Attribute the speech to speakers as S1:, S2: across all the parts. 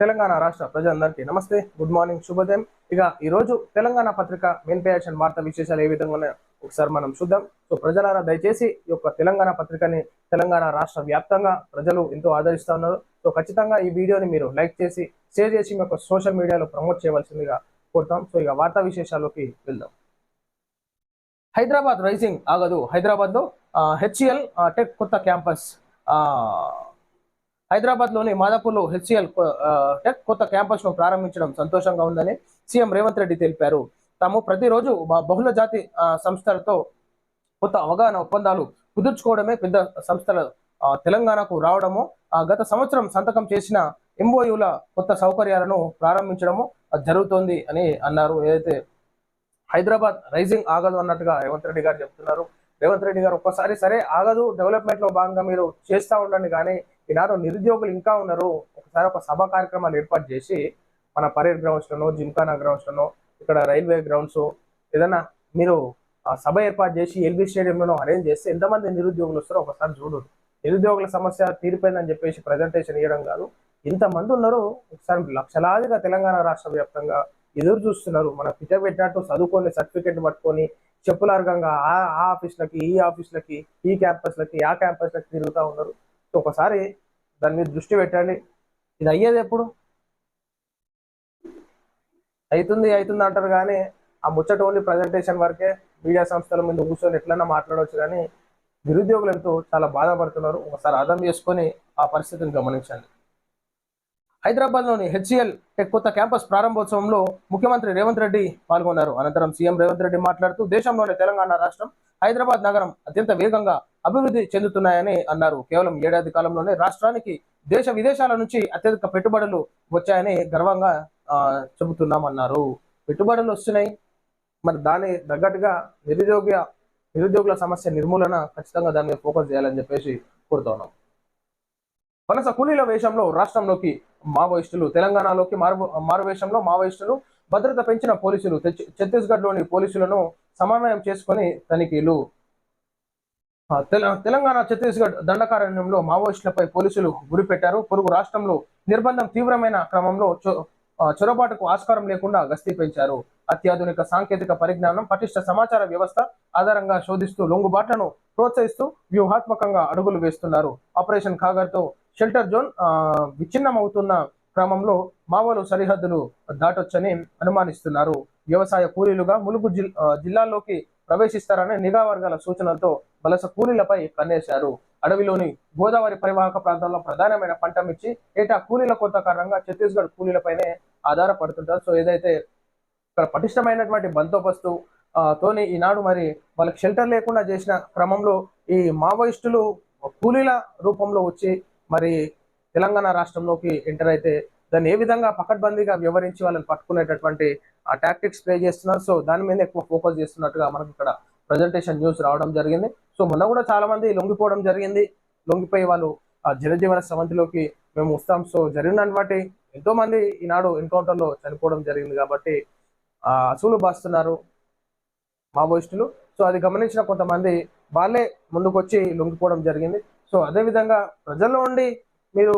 S1: తెలంగాణ రాష్ట్ర ప్రజలందరికీ నమస్తే గుడ్ మార్నింగ్ శుభోదయం. ఇక ఈ రోజు తెలంగాణ పత్రిక మెయిన్ పేజ్ అండ్ వార్తా విశేషాలు ఏ విధంగా ఉన్నాయో ఒకసారి మనం చూద్దాం. సో ప్రజలారా దయచేసి ఈ యొక్క తెలంగాణ పత్రికని తెలంగాణ రాష్ట్ర వ్యాప్తంగా ప్రజలు ఎంతో ఆదరిస్తూ ఉన్నారు. సో ఖచ్చితంగా ఈ వీడియోని మీరు లైక్ చేసి షేర్ చేసి మీ యొక్క సోషల్ మీడియాలో ప్రమోట్ చేయవలసిందిగా కోరుతాం. సో ఇక వార్తా విశేషాల్లోకి వెళ్దాం. హైదరాబాద్ రైజింగ్ ఆగదు. హైదరాబాద్లో హెచ్సిఎల్ టెక్ కొత్త క్యాంపస్ హైదరాబాద్లోని మాదాపూర్లో హెచ్సిఎల్ టెక్ కొత్త క్యాంపస్ను ప్రారంభించడం సంతోషంగా ఉందని సీఎం రేవంత్ రెడ్డి తెలిపారు. తాము ప్రతిరోజు బహుళ జాతి సంస్థలతో కొత్త అవగాహన ఒప్పందాలు కుదుర్చుకోవడమే పెద్ద సంస్థల తెలంగాణకు రావడము. ఆ, గత సంవత్సరం సంతకం చేసిన ఎంఓయుల కొత్త సౌకర్యాలను ప్రారంభించడము జరుగుతోంది అని అన్నారు. ఏదైతే హైదరాబాద్ రైజింగ్ ఆగదు అన్నట్టుగా రేవంత్ రెడ్డి గారు చెప్తున్నారు. రేవంత్ రెడ్డి గారు ఒక్కసారి సరే ఆగదు డెవలప్మెంట్లో భాగంగా మీరు చేస్తూ ఉండండి కానీ ఈనాడు నిరుద్యోగులు ఇంకా ఉన్నారు. ఒకసారి ఒక సభ కార్యక్రమాలు ఏర్పాటు చేసి మన పరేడ్ గ్రౌండ్స్ లోనో జిమ్ఖానా గ్రౌండ్స్ ఇక్కడ రైల్వే గ్రౌండ్స్ ఏదైనా మీరు ఆ సభ ఏర్పాటు చేసి ఎల్బీ స్టేడియంలో అరేంజ్ చేస్తే ఎంతమంది నిరుద్యోగులు వస్తారో ఒకసారి చూడరు నిరుద్యోగుల సమస్య తీరిపోయిందని చెప్పేసి ప్రజెంటేషన్ ఇవ్వడం కాదు. ఇంతమంది ఉన్నారు. ఒకసారి లక్షలాదిగా తెలంగాణ రాష్ట్ర వ్యాప్తంగా ఎదురు చూస్తున్నారు. మన పిట పెట్టినట్టు చదువుకొని సర్టిఫికెట్ పట్టుకొని చెప్పులార్గంగా ఆ ఆ ఆఫీస్లకి ఈ ఆఫీస్లకి ఈ క్యాంపస్లకి ఆ క్యాంపస్లకి తిరుగుతూ ఉన్నారు. ఒకసారి దాని మీద దృష్టి పెట్టండి. ఇది అయ్యేది ఎప్పుడు? అవుతుంది అవుతుంది అంటారు కానీ ఆ ముచ్చట ఓన్లీ ప్రజెంటేషన్ వరకే మీడియా సంస్థల ముందు కూర్చొని ఎట్లన్నా మాట్లాడవచ్చు కానీ నిరుద్యోగులు ఎంతో చాలా బాధపడుతున్నారు. ఒకసారి అర్థం చేసుకొని ఆ పరిస్థితిని గమనించండి. హైదరాబాద్లోని హెచ్సిఎల్ టెక్ కొత్త క్యాంపస్ ప్రారంభోత్సవంలో ముఖ్యమంత్రి రేవంత్ రెడ్డి పాల్గొన్నారు. అనంతరం సీఎం రేవంత్ రెడ్డి మాట్లాడుతూ దేశంలోని తెలంగాణ రాష్ట్రం హైదరాబాద్ నగరం అత్యంత వేగంగా అభివృద్ధి చెందుతున్నాయని అన్నారు. కేవలం ఏడాది కాలంలోనే రాష్ట్రానికి దేశ విదేశాల నుంచి అత్యధిక పెట్టుబడులు వచ్చాయని గర్వంగా చెబుతున్నామన్నారు. పెట్టుబడులు వస్తున్నాయి. మరి దాని తగ్గట్టుగా నిరుద్యోగ నిరుద్యోగుల సమస్య నిర్మూలన ఖచ్చితంగా దాని మీద ఫోకస్ చేయాలని చెప్పేసి కోరుతున్నాం వలస కూలీల వేషంలో రాష్ట్రంలోకి మావోయిస్టులు తెలంగాణలోకి మారు మారువేషంలో మావోయిస్టులు భద్రత పెంచిన పోలీసులు ఛత్తీస్గఢ్లోని పోలీసులను సమన్వయం చేసుకొని తనిఖీలు. తెల- తెలంగాణ ఛత్తీస్గఢ్ దండకారణ్యంలో మావోయిస్టులపై పోలీసులు గురిపెట్టారు పొరుగు రాష్ట్రంలో నిర్బంధం తీవ్రమైన క్రమంలో చొ- చొరబాటుకు ఆస్కారం లేకుండా గస్తీ పెంచారు. అత్యాధునిక సాంకేతిక పరిజ్ఞానం పటిష్ట సమాచార వ్యవస్థ ఆధారంగా శోధిస్తూ లొంగుబాట్లను ప్రోత్సహిస్తూ వ్యూహాత్మకంగా అడుగులు వేస్తున్నారు. ఆపరేషన్ ఖాగర్తో షెల్టర్ జోన్ విచ్ఛిన్నమవుతున్న క్రమంలో మావోలు సరిహద్దులు దాటొచ్చని అనుమానిస్తున్నారు. వ్యవసాయ కూలీలుగా ములుగు జిల్- జిల్లాల్లోకి ప్రవేశిస్తారని నిఘా వర్గాల సూచనలతో వలస కూలీలపై కన్నేశారు. అడవిలోని గోదావరి పరివాహక ప్రాంతంలో ప్రధానమైన పంట మిర్చి ఏటా కూలీల కొత్త కారణంగా ఛత్తీస్గఢ్ కూలీలపైనే ఆధారపడుతుంటారు. సో ఏదైతే ఇక్కడ పటిష్టమైనటువంటి బందోబస్తు తోని ఈనాడు మరి వాళ్ళకి షెల్టర్ లేకుండా చేసిన క్రమంలో ఈ మావోయిస్టులు కూలీల రూపంలో వచ్చి మరి తెలంగాణ రాష్ట్రంలోకి ఎంటర్ అయితే దాన్ని ఏ విధంగా పకడ్బందీగా వ్యవహరించి వాళ్ళని పట్టుకునేటటువంటి ఆ టాక్టిక్స్ ప్లే చేస్తున్నారు. సో దాని మీద ఎక్కువ ఫోకస్ చేస్తున్నట్టుగా మనకి ఇక్కడ ప్రజెంటేషన్ న్యూస్ రావడం జరిగింది. సో మొన్న కూడా చాలా మంది లొంగిపోవడం జరిగింది. లొంగిపోయి వాళ్ళు ఆ జనజీవన సమంతిలోకి మేము వస్తాం. సో జరిగినటువంటి ఎంతో మంది ఈనాడు ఎన్కౌంటర్లో చనిపోవడం జరిగింది కాబట్టి ఆ అసూలు బాస్తున్నారు మావోయిస్టులు. సో అది గమనించిన కొంతమంది వాళ్ళే ముందుకొచ్చి లొంగిపోవడం జరిగింది. సో అదే విధంగా ప్రజల్లో ఉండి మీరు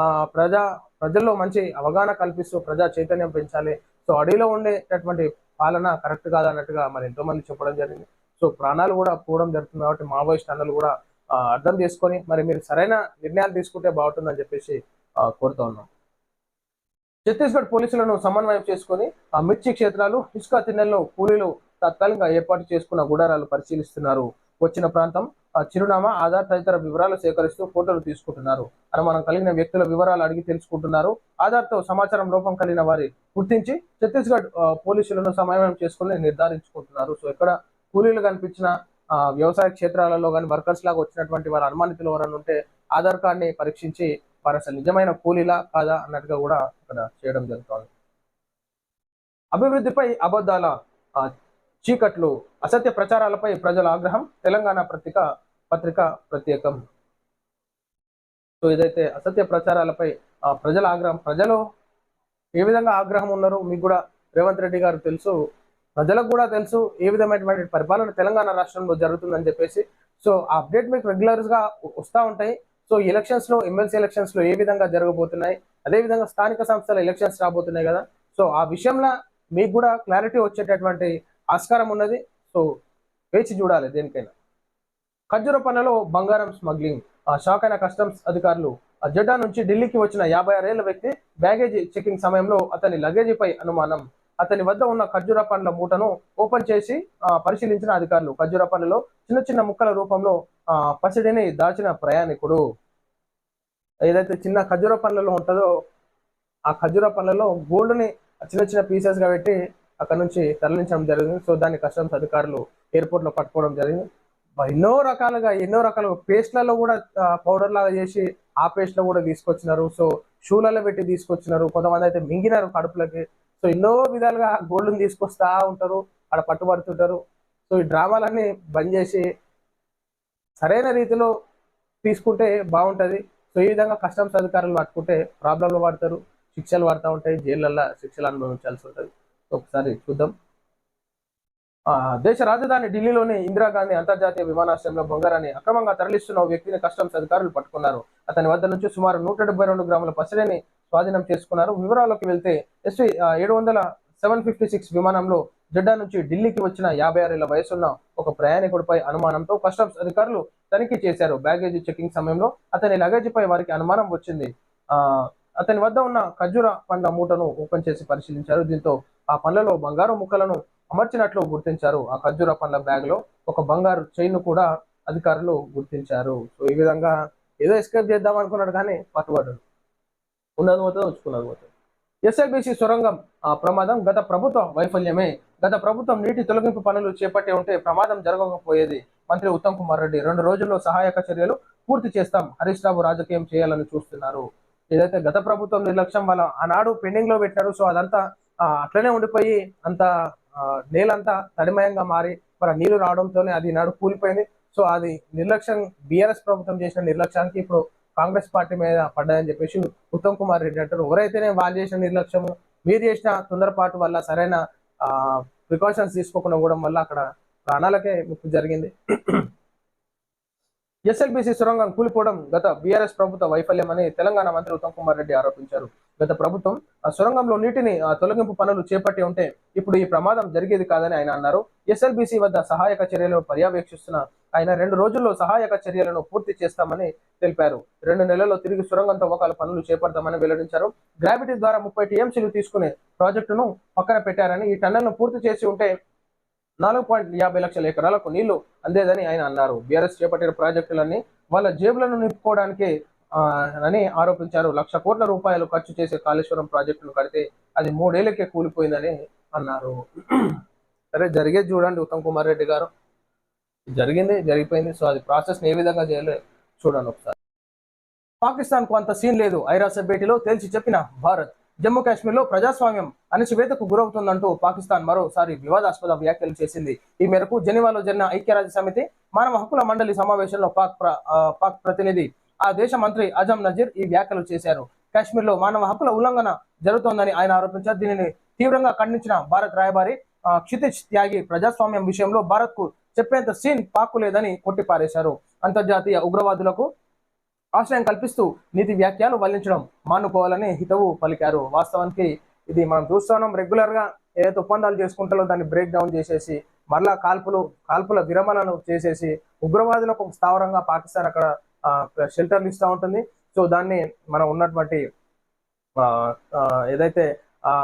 S1: ఆ ప్రజా ప్రజల్లో మంచి అవగాహన కల్పిస్తూ ప్రజా చైతన్యం పెంచాలి. సో అడవిలో ఉండేటటువంటి పాలన కరెక్ట్ కాదు అన్నట్టుగా మరి ఎంతో మంది చెప్పడం జరిగింది. సో ప్రాణాలు కూడా పోవడం జరుగుతుంది కాబట్టి మావోయిస్ట్ అన్నలు కూడా అర్థం చేసుకొని మరి మీరు సరైన నిర్ణయాలు తీసుకుంటే బాగుంటుందని చెప్పేసి కోరుతా ఉన్నాం. ఛత్తీస్గఢ్ పోలీసులను సమన్వయం చేసుకొని ఆ మిర్చి క్షేత్రాలు ఇసుక తిన్నెల్లో కూలీలు తాత్కాలికంగా ఏర్పాటు చేసుకున్న గుడారాలు పరిశీలిస్తున్నారు. వచ్చిన ప్రాంతం చిరునామా ఆధార్ తదితర వివరాలు సేకరిస్తూ ఫోటోలు తీసుకుంటున్నారు. అనుమానం కలిగిన వ్యక్తుల వివరాలు అడిగి తెలుసుకుంటున్నారు. ఆధార్తో సమాచారం లోపం కలిగిన వారి గుర్తించి ఛత్తీస్గఢ్ పోలీసులను సమన్వయం చేసుకుని నిర్ధారించుకుంటున్నారు. సో ఇక్కడ కూలీలు కనిపించిన వ్యవసాయ క్షేత్రాలలో కానీ వర్కర్స్ లాగా వచ్చినటువంటి వారు అనుమానితులు ఎవరైనా ఉంటే ఆధార్ కార్డ్ని పరీక్షించి వారు అసలు నిజమైన కూలీలా కాదా అన్నట్టుగా కూడా ఇక్కడ చేయడం జరుగుతుంది. అభివృద్ధిపై అబద్ధాల చీకట్లు అసత్య ప్రచారాలపై ప్రజల ఆగ్రహం తెలంగాణ పత్రిక పత్రిక ప్రత్యేకం. సో ఇదైతే అసత్య ప్రచారాలపై ఆ, ప్రజల ఆగ్రహం ప్రజలు ఏ విధంగా ఆగ్రహం ఉన్నారు మీకు కూడా రేవంత్ రెడ్డి గారు తెలుసు. ప్రజలకు కూడా తెలుసు ఏ విధమైనటువంటి పరిపాలన తెలంగాణ రాష్ట్రంలో జరుగుతుందని చెప్పేసి. సో ఆ అప్డేట్ మీకు రెగ్యులర్గా వస్తూ ఉంటాయి. సో ఎలక్షన్స్లో ఎమ్మెల్సీ ఎలక్షన్స్లో ఏ విధంగా జరగబోతున్నాయి అదేవిధంగా స్థానిక సంస్థల ఎలక్షన్స్ రాబోతున్నాయి కదా. సో ఆ విషయంలో మీకు కూడా క్లారిటీ వచ్చేటటువంటి ఆస్కారం ఉన్నది. సో వేచి చూడాలి దేనికైనా. ఖర్జూర పనులో బంగారం స్మగ్లింగ్. షాక్ అయిన కస్టమ్స్ అధికారులు ఆ జడ్డా నుంచి ఢిల్లీకి వచ్చిన యాభై ఆరేళ్ళ వ్యక్తి బ్యాగేజీ చెకింగ్ సమయంలో అతని లగేజీపై అనుమానం. అతని వద్ద ఉన్న ఖర్జూర పండ్ల మూటను ఓపెన్ చేసి పరిశీలించిన అధికారులు ఖర్జూర పండ్లలో చిన్న చిన్న ముక్కల రూపంలో ఆ, పసిడిని దాచిన ప్రయాణికుడు. ఏదైతే చిన్న ఖర్జూర పండ్లలో ఉంటుందో ఆ ఖర్జూర పండ్లలో గోల్డ్ని చిన్న చిన్న పీసెస్గా పెట్టి అక్కడ నుంచి తరలించడం జరిగింది. సో దాన్ని కస్టమ్స్ అధికారులు ఎయిర్పోర్ట్లో పట్టుకోవడం జరిగింది. ఎన్నో రకాలుగా ఎన్నో రకాలుగా పేస్ట్లలో కూడా పౌడర్ లాగా చేసి ఆ పేస్ట్లో కూడా తీసుకొచ్చినారు. సో షూలలో పెట్టి తీసుకొచ్చినారు. కొంతమంది అయితే మింగినారు కడుపులకి. సో ఎన్నో విధాలుగా గోల్డ్ని తీసుకొస్తా ఉంటారు. అక్కడ పట్టుబడుతుంటారు. సో ఈ డ్రామాలన్నీ బంద్ చేసి సరైన రీతిలో తీసుకుంటే బాగుంటుంది. సో ఈ విధంగా కస్టమ్స్ అధికారులు పట్టుకుంటే ప్రాబ్లంలు పడతారు. శిక్షలు పడతా ఉంటాయి. జైళ్ళల్లో శిక్షలు అనుభవించాల్సి ఉంటుంది. ఒకసారి చూద్దాం. దేశ రాజధాని ఢిల్లీలోని ఇందిరాగాంధీ అంతర్జాతీయ విమానాశ్రయంలో బంగారాన్ని అక్రమంగా తరలిస్తున్న ఓ వ్యక్తిని కస్టమ్స్ అధికారులు పట్టుకున్నారు. అతని వద్ద నుంచి సుమారు నూట రెండు గ్రాముల పసిడిని స్వాధీనం చేసుకున్నారు. వివరాల్లోకి వెళ్తే ఎస్వి ఏడు వందల సెవెన్ ఫిఫ్టీ సిక్స్ విమానంలో జెడ్డా నుంచి ఢిల్లీకి వచ్చిన యాభై ఆరేళ్ళ వయసున్న ఒక ప్రయాణికుడిపై అనుమానంతో కస్టమ్స్ అధికారులు తనిఖీ చేశారు. బ్యాగేజీ చెకింగ్ సమయంలో అతని లగేజీపై వారికి అనుమానం వచ్చింది. ఆ అతని వద్ద ఉన్న ఖర్జూర పండ్ల మూటను ఓపెన్ చేసి పరిశీలించారు. దీంతో ఆ పండ్లలో బంగారు ముక్కలను అమర్చినట్లు గుర్తించారు. ఆ ఖర్జూర పండ్ల బ్యాగ్లో ఒక బంగారు చైన్ కూడా అధికారులు గుర్తించారు. సో ఈ విధంగా ఏదో ఎస్కేప్ చేద్దాం అనుకున్నాడు కానీ పట్టుబడ్డాడు. ఉన్నది పోతే ఉంచుకున్నది పోతే. ఎస్ఎల్బిసి సొరంగం ఆ ప్రమాదం గత ప్రభుత్వ వైఫల్యమే. గత ప్రభుత్వం నీటి తొలగింపు పనులు చేపట్టే ఉంటే ప్రమాదం జరగకపోయేది. మంత్రి ఉత్తమ్ కుమార్ రెడ్డి రెండు రోజుల్లో సహాయక చర్యలు పూర్తి చేస్తాం. హరీష్ రావు రాజకీయం చేయాలని చూస్తున్నారు. ఏదైతే గత ప్రభుత్వం నిర్లక్ష్యం వల్ల ఆనాడు పెండింగ్లో పెట్టారు సో అదంతా అట్లనే ఉండిపోయి అంత నేలంతా తడిమయంగా మారి మరి నీళ్ళు రావడంతోనే అది నాడు కూలిపోయింది. సో అది నిర్లక్ష్యం బీఆర్ఎస్ ప్రభుత్వం చేసిన నిర్లక్ష్యానికి ఇప్పుడు కాంగ్రెస్ పార్టీ మీద పడ్డాయని చెప్పేసి ఉత్తమ్ కుమార్ రెడ్డి అంటారు. ఎవరైతేనే వాళ్ళు చేసిన నిర్లక్ష్యము మీరు చేసిన తొందరపాటు వల్ల సరైన ప్రికాషన్స్ తీసుకోకుండా పోవడం వల్ల అక్కడ ప్రాణాలకే ముప్పు జరిగింది. ఎస్ఎల్బిసి సొరంగం కూలిపోవడం గత బీఆర్ఎస్ ప్రభుత్వ వైఫల్యమని తెలంగాణ మంత్రి ఉత్తమ్ కుమార్ రెడ్డి ఆరోపించారు. గత ప్రభుత్వం ఆ సొరంగంలో నీటిని ఆ, తొలగింపు పనులు చేపట్టి ఉంటే ఇప్పుడు ఈ ప్రమాదం జరిగేది కాదని ఆయన అన్నారు. ఎస్ఎల్బిసి వద్ద సహాయక చర్యలు పర్యవేక్షిస్తున్న ఆయన రెండు రోజుల్లో సహాయక చర్యలను పూర్తి చేస్తామని తెలిపారు. రెండు నెలల్లో తిరిగి సొరంగం తవ్వకాల పనులు చేపడతామని వెల్లడించారు. గ్రావిటీ ద్వారా ముప్పై టీఎంసీలు తీసుకునే ప్రాజెక్టును పక్కన పెట్టారని ఈ టన్నెల్ను పూర్తి చేసి ఉంటే నాలుగు పాయింట్ యాభై లక్షల ఎకరాలకు నీళ్ళు అందేదని ఆయన అన్నారు. బీఆర్ఎస్ చేపట్టిన ప్రాజెక్టులన్నీ వాళ్ళ జేబులను నింపుకోవడానికి అని ఆరోపించారు. లక్ష కోట్ల రూపాయలు ఖర్చు చేసే కాళేశ్వరం ప్రాజెక్టును కడితే అది మూడేళ్ళకే కూలిపోయిందని అన్నారు. సరే జరిగేది చూడండి ఉత్తమ్ కుమార్ రెడ్డి గారు. జరిగింది జరిగిపోయింది. సో అది ప్రాసెస్ ఏ విధంగా చేయాలి చూడండి ఒకసారి. పాకిస్తాన్కు అంత సీన్ లేదు. ఐరాస భేటీలో తేల్చి చెప్పిన భారత్. జమ్మూ కాశ్మీర్లో ప్రజాస్వామ్యం అణచివేతకు గురవుతుందంటూ పాకిస్తాన్ మరోసారి వివాదాస్పద వ్యాఖ్యలు చేసింది. ఈ మేరకు జెనీవాలో జరిగిన ఐక్యరాజ్య సమితి మానవ హక్కుల మండలి సమావేశంలో పాక్ పాక్ ప్రతినిధి ఆ దేశ మంత్రి అజం నజీర్ ఈ వ్యాఖ్యలు చేశారు. కాశ్మీర్లో మానవ హక్కుల ఉల్లంఘన జరుగుతోందని ఆయన ఆరోపించారు. దీనిని తీవ్రంగా ఖండించిన భారత్ రాయబారి క్షితిజ్ త్యాగి ప్రజాస్వామ్యం విషయంలో భారత్కు చెప్పేంత సీన్ పాక్కు లేదని కొట్టిపారేశారు. అంతర్జాతీయ ఉగ్రవాదులకు ఆశ్రయం కల్పిస్తూ నీతి వ్యాఖ్యలు వల్లించడం మానుకోవాలని హితవు పలికారు. వాస్తవానికి ఇది మనం చూస్తున్నాం రెగ్యులర్గా ఏదైతే ఒప్పందాలు చేసుకుంటారో దాన్ని బ్రేక్ డౌన్ చేసేసి మరలా కాల్పులు కాల్పుల విరమణను చేసేసి ఉగ్రవాదులకు స్థావరంగా పాకిస్తాన్ అక్కడ షెల్టర్లు ఇస్తూ ఉంటుంది. సో దాన్ని మనం ఉన్నటువంటి ఏదైతే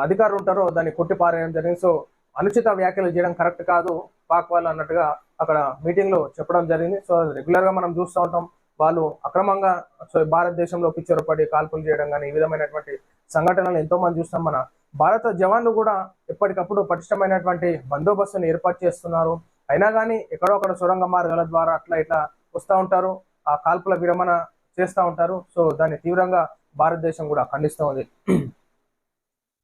S1: అధికారులు ఉంటారో దాన్ని కొట్టిపారేయడం జరిగింది. సో అనుచిత వ్యాఖ్యలు చేయడం కరెక్ట్ కాదు. పాక్ వాళ్ళు అన్నట్టుగా అక్కడ మీటింగ్లో చెప్పడం జరిగింది. సో రెగ్యులర్గా మనం చూస్తూ ఉంటాం. వాళ్ళు అక్రమంగా సో భారతదేశంలో చొరపడి కాల్పులు చేయడం కానీ ఈ విధమైనటువంటి సంఘటనలు ఎంతో మంది చూస్తాం. మన భారత జవాన్లు కూడా ఎప్పటికప్పుడు పటిష్టమైనటువంటి బందోబస్తుని ఏర్పాటు చేస్తున్నారు. అయినా కానీ ఎక్కడో అక్కడ సొరంగ మార్గాల ద్వారా అట్లా ఇట్లా వస్తూ ఉంటారు. ఆ కాల్పుల విరమణ చేస్తూ ఉంటారు. సో దాన్ని తీవ్రంగా భారతదేశం కూడా ఖండిస్తూ ఉంది.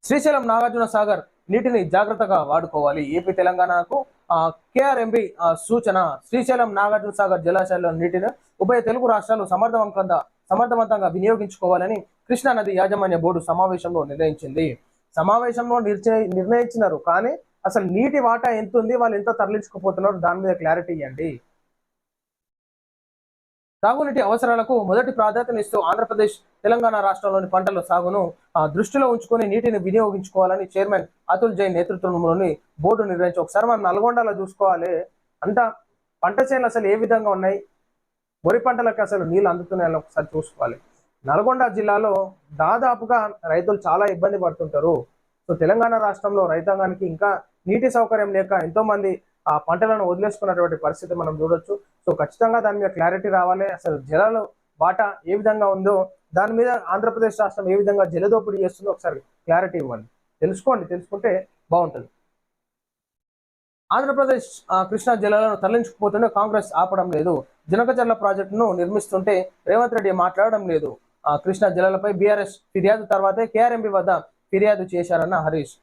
S1: శ్రీశైలం నాగార్జున సాగర్ నీటిని జాగ్రత్తగా వాడుకోవాలి. ఏపీ తెలంగాణకు ఆ, కేఆర్ఎంబి సూచన శ్రీశైలం నాగార్జున సాగర్ జలాశయాల్లో నీటిని ఉభయ తెలుగు రాష్ట్రాలు సమర్థవంతంగా సమర్థవంతంగా వినియోగించుకోవాలని కృష్ణా నది యాజమాన్య బోర్డు సమావేశంలో నిర్ణయించింది. సమావేశంలో నిర్ణయించినారు. కానీ అసలు నీటి వాటా ఎంత ఉంది వాళ్ళు ఎంత తరలించుకుపోతున్నారు? దాని మీద క్లారిటీ ఇవ్వండి. తాగునీటి అవసరాలకు మొదటి ప్రాధాన్యతనిస్తూ ఆంధ్రప్రదేశ్ తెలంగాణ రాష్ట్రంలోని పంటల సాగును ఆ, దృష్టిలో ఉంచుకొని నీటిని వినియోగించుకోవాలని చైర్మన్ అతుల్ జైన్ నేతృత్వంలోని బోర్డు నిర్ణయించి ఒకసారి మనం నల్గొండలో చూసుకోవాలి. అంతా పంట చేనులు అసలు ఏ విధంగా ఉన్నాయి? వరి పంటలకు అసలు నీళ్ళు అందుతున్నాయని ఒకసారి చూసుకోవాలి. నల్గొండ జిల్లాలో దాదాపుగా రైతులు చాలా ఇబ్బంది పడుతుంటారు. సో తెలంగాణ రాష్ట్రంలో రైతాంగానికి ఇంకా నీటి సౌకర్యం లేక ఎంతోమంది ఆ పంటలను వదిలేసుకున్నటువంటి పరిస్థితి మనం చూడొచ్చు. సో ఖచ్చితంగా దాని మీద క్లారిటీ రావాలి. అసలు జలాలు బాట ఏ విధంగా ఉందో దాని మీద ఆంధ్రప్రదేశ్ రాష్ట్రం ఏ విధంగా జలదోపిడీ చేస్తుందో ఒకసారి క్లారిటీ ఇవ్వండి. తెలుసుకోండి. తెలుసుకుంటే బాగుంటుంది. ఆంధ్రప్రదేశ్ ఆ, కృష్ణా జిల్లాలను తరలించుకుపోతుంటే కాంగ్రెస్ ఆపడం లేదు. జనకచర్ల ప్రాజెక్టును నిర్మిస్తుంటే రేవంత్ రెడ్డి మాట్లాడడం లేదు. ఆ, కృష్ణా జిల్లాలపై బీఆర్ఎస్ ఫిర్యాదు తర్వాతే కేఆర్ఎంబి వద్ద ఫిర్యాదు చేశారన్న హరీష్.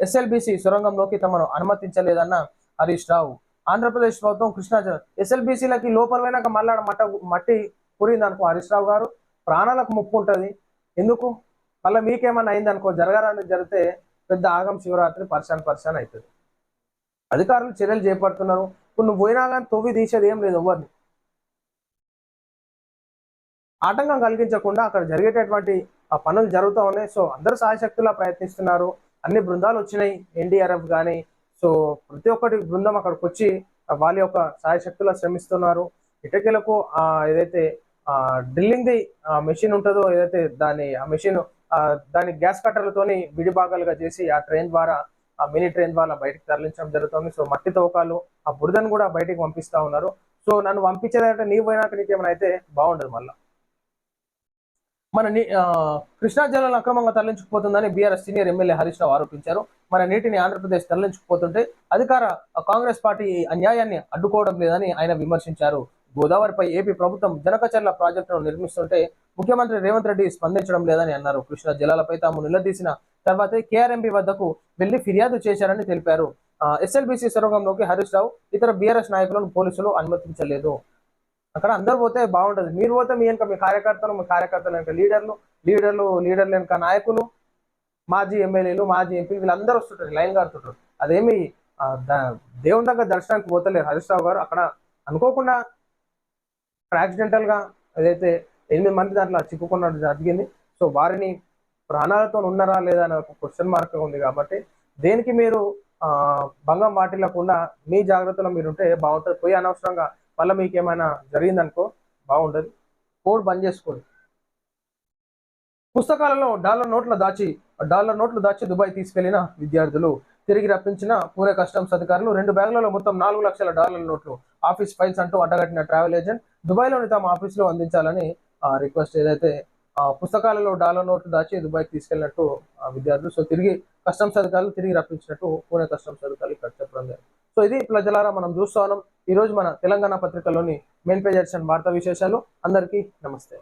S1: ఎస్ఎల్బిసి సొరంగంలోకి తమను అనుమతించలేదన్న హరీష్ రావు. ఆంధ్రప్రదేశ్ ప్రభుత్వం కృష్ణా జిల్లా ఎస్ఎల్బిసిలకి లోపల పోయినాక మళ్ళా మట్ట మట్టి పురింది అనుకో హరీష్ రావు గారు. ప్రాణాలకు ముప్పు ఉంటుంది. ఎందుకు? మళ్ళీ మీకేమన్నా అయింది అనుకో జరగాలని జరిగితే పెద్ద ఆగం శివరాత్రి పర్సన్ పర్సన్ అవుతుంది అధికారులు చర్యలు చేపడుతున్నారు. ఇప్పుడు నువ్వు పోయినా కానీ తొవ్వి తీసేది ఏం లేదు ఎవరిని ఆటంకం కలిగించకుండా అక్కడ జరిగేటటువంటి ఆ పనులు జరుగుతూ ఉన్నాయి. సో అందరూ సాయశక్తులా ప్రయత్నిస్తున్నారు. అన్ని బృందాలు వచ్చినాయి. ఎన్డీఆర్ఎఫ్ కానీ సో ప్రతి ఒక్కటి బృందం అక్కడికి వచ్చి వాళ్ళ యొక్క సాయశక్తులా శ్రమిస్తున్నారు. ఇటకీలకు ఆ ఏదైతే ఆ డ్రిల్లింగ్ ది మెషిన్ ఉంటుందో ఏదైతే దాని ఆ మెషిన్ దాని గ్యాస్ కట్టర్లతోని విడిభాగాలుగా చేసి ఆ ట్రైన్ ద్వారా ఆ మినీ ట్రైన్ ద్వారా బయటకు తరలించడం జరుగుతుంది. సో మట్టి తవ్వకాలు ఆ బురదను కూడా బయటకు పంపిస్తా ఉన్నారు. సో నన్ను పంపించేదంటే నీ పోయినాక నీకేమైనా అయితే బాగుండదు మళ్ళీ. మన నీ కృష్ణా జిల్లాలో అక్రమంగా తరలించుకుపోతుందని BRS senior MLA Harish Rao ఆరోపించారు. మన నీటిని ఆంధ్రప్రదేశ్ తరలించుకుపోతుంటే అధికార కాంగ్రెస్ పార్టీ అన్యాయాన్ని అడ్డుకోవడం లేదని ఆయన విమర్శించారు. గోదావరిపై ఏపీ ప్రభుత్వం జనకచర్ల ప్రాజెక్టును నిర్మిస్తుంటే ముఖ్యమంత్రి రేవంత్ రెడ్డి స్పందించడం లేదని అన్నారు. కృష్ణా జలాలపై తాము నిలదీసిన తర్వాతే కేఆర్ఎంపీ వద్దకు వెళ్ళి ఫిర్యాదు చేశారని తెలిపారు. ఎస్ఎల్బిసి సొరంగంలోకి హరీష్ రావు ఇతర బీఆర్ఎస్ నాయకులను పోలీసులు అనుమతించలేదు. అక్కడ అందరు పోతే బాగుంటది. మీరు పోతే మీ వెనక మీ కార్యకర్తలు మీ కార్యకర్తలు వెనక లీడర్లు లీడర్లు లీడర్లు వెనక నాయకులు మాజీ ఎమ్మెల్యేలు మాజీ ఎంపీ వీళ్ళందరూ వస్తుంటారు లైన్ కడుతుంటారు. అదేమి దేవుని దగ్గర దర్శనానికి పోతలేరు. హరీష్ రావు గారు అక్కడ అనుకోకుండా యాక్సిడెంటల్గా ఏదైతే ఎనిమిది మంది దాంట్లో చిక్కుకున్నట్టు జరిగింది. సో వారిని ప్రాణాలతో ఉన్నారా లేదా అనే ఒక క్వశ్చన్ మార్క్ ఉంది కాబట్టి దేనికి మీరు ఆ భంగం వాటిల్లకుండా మీ జాగ్రత్తలో మీరు ఉంటే బాగుంటుంది. పోయి అనవసరంగా మళ్ళీ మీకు ఏమైనా జరిగిందనుకో బాగుండదు. కోడ్ బంద్ చేసుకోండి. పుస్తకాలలో డాలర్ నోట్లు దాచి డాలర్ నోట్లు దాచి దుబాయ్ తీసుకెళ్ళిన విద్యార్థులు తిరిగి రప్పించిన పూరే కస్టమ్స్ అధికారులు రెండు బ్యాగులలో మొత్తం నాలుగు లక్షల డాలర్ల నోట్లు ఆఫీస్ ఫైల్స్ అంటూ అడ్డగట్టిన ట్రావెల్ ఏజెంట్ దుబాయ్లోని తమ ఆఫీస్లో అందించాలని రిక్వెస్ట్ ఏదైతే పుస్తకాలలో డాలర్ నోట్లు దాచి దుబాయ్కి తీసుకెళ్ళినట్టు విద్యార్థులు సో తిరిగి కస్టమ్స్ అధికారులు తిరిగి రప్పించినట్టు పూణే కస్టమ్స్ అధికారులు ఇక్కడ చెప్పడం జరిగింది. సో ఇది ప్రజలారా మనం చూస్తా ఉన్నాం. ఈ రోజు మన తెలంగాణ పత్రికలోని మెయిన్ పేజ్ ఎడిషన్ వార్తా విశేషాలు. అందరికీ నమస్తే.